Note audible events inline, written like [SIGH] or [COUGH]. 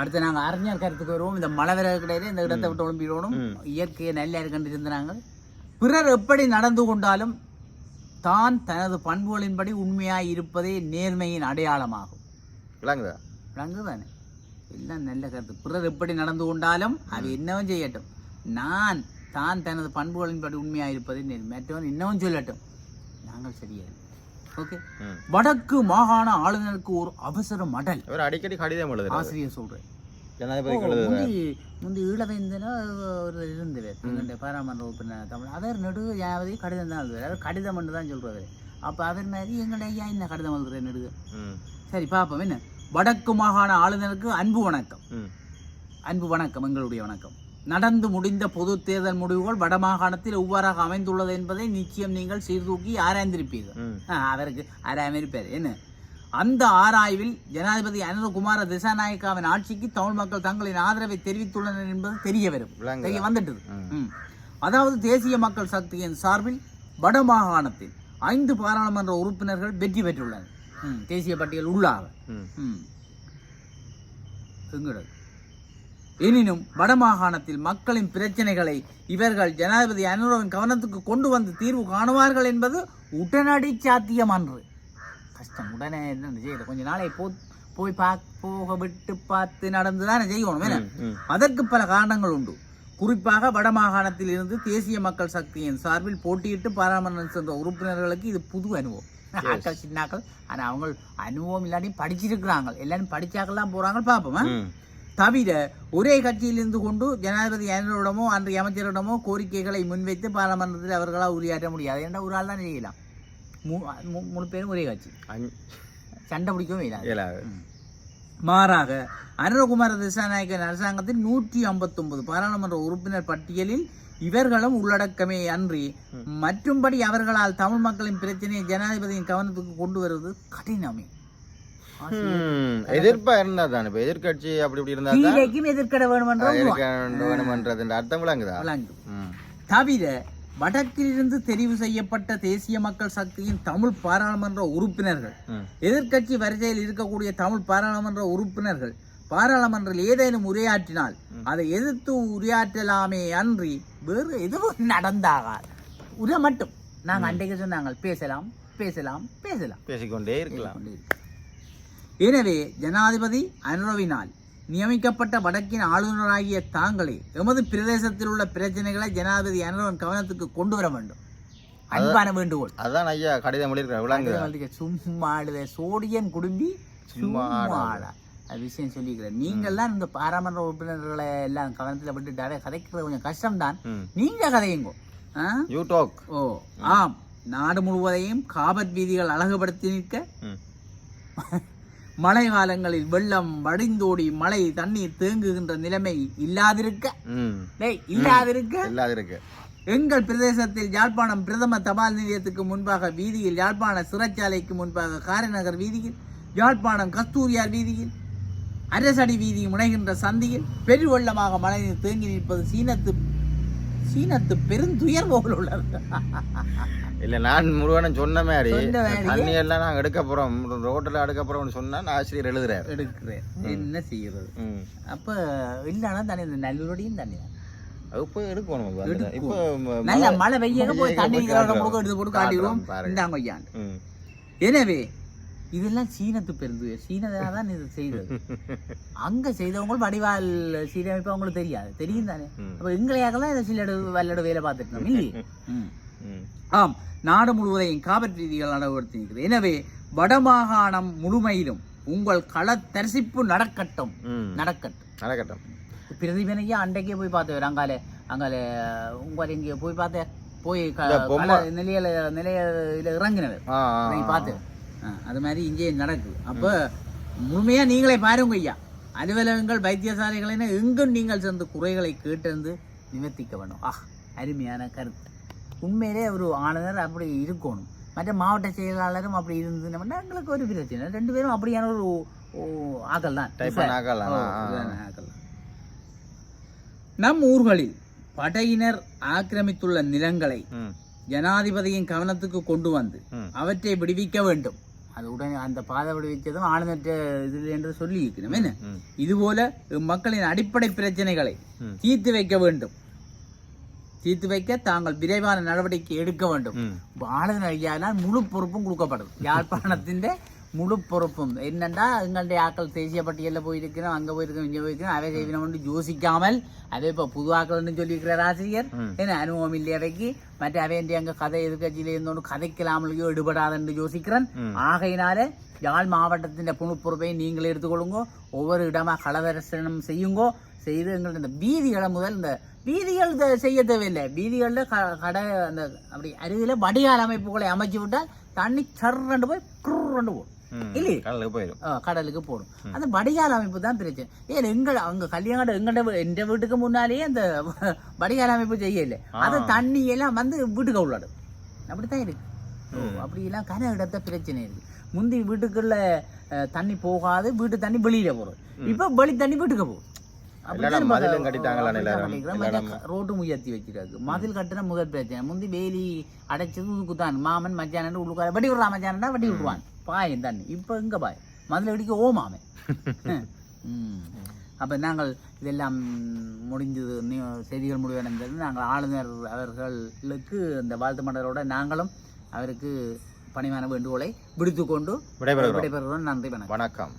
அடுத்து நாங்கள் அறிஞர் கருத்துக்கு வருவோம். இந்த மழை வர கிடையாது இந்த இடத்தை விட்டு ஒளிம்பிடணும். இயற்கையை நல்லா இருக்கின்ற நாங்கள் பிறர் எப்படி நடந்து கொண்டாலும் தான் தனது பண்புகளின்படி உண்மையாய் இருப்பதே நேர்மையின் அடையாளமாகும். விளங்குதா? விளங்குதானே? எல்லாம் நல்ல கருத்து. பிறர் எப்படி நடந்து கொண்டாலும் அது என்னவும் செய்யட்டும். நான் தான் தனது பண்புகளின்படி உண்மையாக இருப்பதை நேர் மற்றவன் இன்னமும் சொல்லட்டும். நாங்கள் சரியாது ஓகே. வடக்கு மாகாண ஆளுநருக்கு ஒரு அவசர மடல். இவர் அடிக்கடி கடிதம் எழுதுறாரு. ஆசிரியர் சொல்றேன் முந்தி ஈழவேந்தன ஒரு இருந்தவர் எங்களுடைய பாராளுமன்ற உறுப்பினர் தமிழ். அவர் யாவது கடிதம் தான் எழுதுவார். அவர் கடிதம் என்று தான் சொல்றவர் அப்போ அவர் மாதிரி எங்களுடைய ஐயா கடிதம் எழுதுறேன் நெடுகு? சரி பார்ப்போம் என்ன? வடக்கு மாகாண ஆளுநருக்கு அன்பு வணக்கம். அன்பு வணக்கம் எங்களுடைய வணக்கம். நடந்து முடிந்த பொது தேர்தல் முடிவுகள் வடமாகாணத்தில் எவ்வாறாக அமைந்துள்ளது என்பதை நிச்சயம் நீங்கள் சீர்தூக்கி ஆராய்ந்திருப்பீர்கள். ம். ஆ, அவருக்கு ஆராயாம இருப்பார் என்ன? அந்த ஆராய்வில் ஜனாதிபதி அனுரகுமார திசாநாயக்காவின் ஆட்சிக்கு தமிழ் மக்கள் தங்களின் ஆதரவை தெரிவித்துள்ளனர் என்பது தெரிய வரும்? தெரிய வந்துட்டது. அதாவது தேசிய மக்கள் சக்தியின் சார்பில் வடமாகாணத்தில் ஐந்து பாராளுமன்ற உறுப்பினர்கள் வெற்றி பெற்றுள்ளனர். தேசிய பட்டியல் உள்ளாக. எங்களது எனினும் வடமாகாணத்தில் மக்களின் பிரச்சனைகளை இவர்கள் ஜனாதிபதி அனுரவின் கவனத்துக்கு கொண்டு வந்து தீர்வு காணுவார்கள் என்பது உடனடி சாத்தியமன்று கஷ்டம். உடனே என்ன செய்யறது? கொஞ்ச நாளை போ போய் பா போக விட்டு பார்த்து நடந்து தானே செய்யணும் என்ன? ம் அதற்கு பல காரணங்கள் உண்டு. குறிப்பாக வடமாகாணத்தில் இருந்து தேசிய மக்கள் சக்தியின் சார்பில் போட்டியிட்டு பாராளுமன்றம் சென்ற உறுப்பினர்களுக்கு இது புது அனுபவம். [LAUGHS] ஆக்கள் சின்னாக்கள். ஆனா அவங்க அனுபவம் இல்லாட்டி படிச்சிருக்கிறாங்க. எல்லாரும் படிச்சாக்கெல்லாம் போறாங்க பார்ப்போம் தவிர ஒரே கட்சியில் இருந்து கொண்டு ஜனாதிபதி அனைவரிடமோ அன்றைய அமைச்சரிடமோ கோரிக்கைகளை முன்வைத்து பாராளுமன்றத்தில் அவர்களால் உரையாற்ற முடியாது. ஏன்னா ஒரு ஆள் தான் செய்யலாம்? மூணு பேரும் ஒரே கட்சி. சண்டை பிடிக்கவும் இயலாது. மாறாக அனுரகுமார திசாநாயக்கன் அரசாங்கத்தின் நூற்றி ஐம்பத்தொன்பது பாராளுமன்ற உறுப்பினர் பட்டியலில் இவர்களும் உள்ளடக்கமே அன்றி மற்றும்படி அவர்களால் தமிழ் மக்களின் பிரச்சனையை ஜனாதிபதியின் கவனத்துக்கு கொண்டு வருவது கடினமே. எதிர்ப்பா இருந்தா தானே இப்ப எதிர்க்கட்சி அப்படி இப்படி இருந்தா கீழைக்கும் எதிர்க்கட வேணுமன்றதுன்ற அர்த்தம் விளங்குதா? தவிர வடக்கிலிருந்து தெரிவு செய்யப்பட்ட தேசிய மக்கள் சக்தியின் தமிழ் பாராளுமன்ற உறுப்பினர்கள் ம். எதிர்க்கட்சி வரிசையில் இருக்கக்கூடிய தமிழ் பாராளுமன்ற உறுப்பினர்கள் பாராளுமன்றில் ஏதேனும் உரையாற்றினால் அதை எதிர்த்து உரையாற்றலாமே அன்றி வேறு எதுவும் நடந்தாகாது. உரை மட்டும். நாங்கள் அன்றைக்கு சொன்னாங்க பேசலாம் பேசலாம் பேசலாம். பேசிக்கொண்டே இருக்கலாம். எனவே ஜனாதிபதி அனுரவினால் நியமிக்கப்பட்ட வடக்கின் ஆளுநராகிய தாங்களே எமது பிரதேசத்தில் உள்ள பிரச்சனைகளை ஜனாதிபதி அனுரவன் கவனத்துக்கு கொண்டு வர வேண்டும். அன்பான வேண்டுகோள். அதான் ஐயா கடிதம் அதுக்கு சும்மா சோடியன் குடும்பி சும்மா விஷயம் சொல்லிக்கிறேன் நீங்கள்லாம் இந்த பாராளுமன்ற உறுப்பினர்களை எல்லாம் கவனத்தில் விட்டுட்டாலே கதைக்கிறது கொஞ்சம் கஷ்டம்தான். நீங்க கதையுங்கோ. ஆ? யூ டாக் ஓ ஆம். நாடு முழுவதையும் காபத் வீதிகள் அழகுபடுத்தி நிற்க. [LAUGHS] மழை காலங்களில் வெள்ளம் வடிந்தோடி மழை தண்ணீர் தேங்குகின்ற நிலைமை இல்லாதிருக்க. இல்லாதிருக்க. இல்லாத இருக்கு எங்கள் பிரதேசத்தில் யாழ்ப்பாணம் பிரதம தபால் நிலையத்துக்கு முன்பாக வீதியில் யாழ்ப்பாண சிறைச்சாலைக்கு முன்பாக காரைநகர் வீதியில் யாழ்ப்பாணம் கஸ்தூரியார் வீதியில் அரசடி வீதி முனைகின்ற சந்தியில் பெருவெள்ளமாக மழை தேங்கி நிற்பது சீனத்து சீனத்து பெருந்துயர் போல் உள்ளது. [LAUGHS] இல்ல நான் முருகனும் சொன்ன மாதிரி. தண்ணி எல்லாம் நாங்க எடுக்க போறோம். ரோட்ல எடுக்க போறோம்னு சொன்னா நான் ஆசிரியர் எழுதுறாரு. எடுக்கிறேன். என்ன செய்யறது? அப்ப இல்லைன்னா தண்ணி? நல்லூரோடையும் தண்ணி எடுக்கணும் இப்ப அந்த- இப்போ ம- நல்ல மழை- பெய்ய போய் தண்ணி. முழுக்க எடுத்து போட்டு காட்டிடுவோம். இந்தாங்க ஐயாண்டு எனவே இதெல்லாம் சீனத்து பெருந்துயர் சீனதா தான் இது செய்தது. [LAUGHS] அங்க செய்தவங்க வடிவால் சீரமைப்பு அவங்களுக்கு தெரியாது. தெரியும் தானே. அப்ப எங்களையாகலாம் இதை சில்லடு வல்லடு வேலை பார்த்துட்டு இருந்தோம் இல்லையே? [LAUGHS] ஆம் நாடு முழுவதையும் காபட் ரீதிகள் நடவடிக்கை இருக்கிறது எனவே வடமாகாணம் முழுமையிலும் உங்கள் கள தரிசிப்பு நடக்கட்டும் நடக்கட்டும். நடக்கட்டும். பிரதிபனையா அன்றைக்கே போய் பார்த்தவர். அங்கால அங்கால உங்கள் இங்கே போய் பார்த்த போய் நிலையில நிலையில இறங்கினவர். பார்த்து. அது மாதிரி இங்கே நடக்குது அப்ப முழுமையா நீங்களே பாருங்க ஐயா. அலுவலகங்கள் வைத்தியசாலைகள் எங்கும் நீங்கள் சென்று குறைகளை கேட்டறிந்து நிவர்த்திக்க வேண்டும். ஆ அருமையான கருத்து. உண்மையிலே ஒரு ஆளுநர் அப்படி இருக்கணும். மற்ற மாவட்ட செயலாளரும் அப்படி இருந்ததுன்னா எங்களுக்கு ஒரு பிரச்சனை ரெண்டு பேரும் அப்படியான ஒரு ஓ, ஆக்கள் தான். நம் ஊர்களில் படையினர் ஆக்கிரமித்துள்ள நிலங்களை ஜனாதிபதியின் கவனத்துக்கு கொண்டு வந்து அவற்றை விடுவிக்க வேண்டும். அது உடனே அந்த பாதை விடுவிச்சதும் ஆளுநர்கிட்ட இதில் என்று சொல்லி இருக்கணும் என்ன. இதுபோல மக்களின் அடிப்படை பிரச்சனைகளை. தீர்த்து வைக்க வேண்டும். தீர்த்து வைக்க தாங்கள் விரைவான நடவடிக்கை எடுக்க வேண்டும். ஆளுநர் ஐயானால் முழு பொறுப்பும் கொடுக்கப்படும். யாழ்ப்பாணத்தின் [LAUGHS] முழு பொறுப்பும். என்னண்டா எங்களுடைய ஆக்கள் தேசிய பட்டியலில் போயிருக்கிறோம் அங்கே போயிருக்கோம் இங்கே போயிருக்கோம் அவை செய்வினம் யோசிக்காமல் அதே இப்போ புது ஆக்கள்னு சொல்லியிருக்கிறார் ஆசிரியர். ம். என்ன அனுபவம் இல்லையவைக்கு மற்ற அவையண்டி அங்கே கதை எதிர்கட்சியில் இருந்தோண்டு கதைக்கலாமலையோ எடுபடாதென்று யோசிக்கிறேன். ஆகையினால யாழ் மாவட்டத்தின் பொறுப்பை நீங்கள் எடுத்துக்கொள்ளுங்கோ ஒவ்வொரு இடமா களதரிசனம் செய்யுங்கோ செய்து எங்கள் இந்த வீதிகளை முதல் இந்த வீதிகள் செய்ய தேவையில்லை. வீதிகளில் க கடை அந்த அப்படி அருகில் வடிகால் அமைப்புகளை அமைச்சு விட்டால் தண்ணி சர்றண்டு போய் குர்ரண்டு போகும். இல்லையே? கடலுக்கு போயிடும். கடலுக்கு போடும். அந்த வடிகால் அமைப்பு தான் பிரச்சனை. ஏன் எங்கள் அங்க கல்யாணம் எங்கட எந்த வீட்டுக்கு முன்னாலேயே அந்த வடிகால் அமைப்பு செய்யல. அது தண்ணி எல்லாம் வந்து வீட்டுக்கு உள்ளாடும். அப்படித்தான் இருக்கு. ஓ, அப்படி எல்லாம் கன இடத்த பிரச்சனை இருக்கு. முந்தி வீட்டுக்குள்ள தண்ணி போகாது வீட்டு தண்ணி வெளியில போறது இப்ப வெளி தண்ணி வீட்டுக்கு போகும். மதிலும் எல்லாரும். மற்ற ரோட்டும் உயர்த்தி வச்சிருக்கு மதில் கட்டின முதல் பிரச்சனை. முந்தி வேலி அடைச்சது உனக்குத்தான் மாமன் மச்சானன் உள்ளுக்கார வடி விடுறா மச்சானண்டா வடி விடுவான். பாயும் தண்ணி இப்ப எங்க பாய்? மதில் அடிக்க ஓ மாமன். [LAUGHS] அப்ப நாங்கள் இதெல்லாம் முடிஞ்சது செய்திகள் முடிவடைந்தது. நாங்கள் ஆளுநர் அவர்களுக்கு இந்த வாழ்த்து மண்டலோட நாங்களும் அவருக்கு பணிவான வேண்டுகோளை விடுத்துக்கொண்டு விடைபெறுகிறோம். நன்றி வணக்கம்.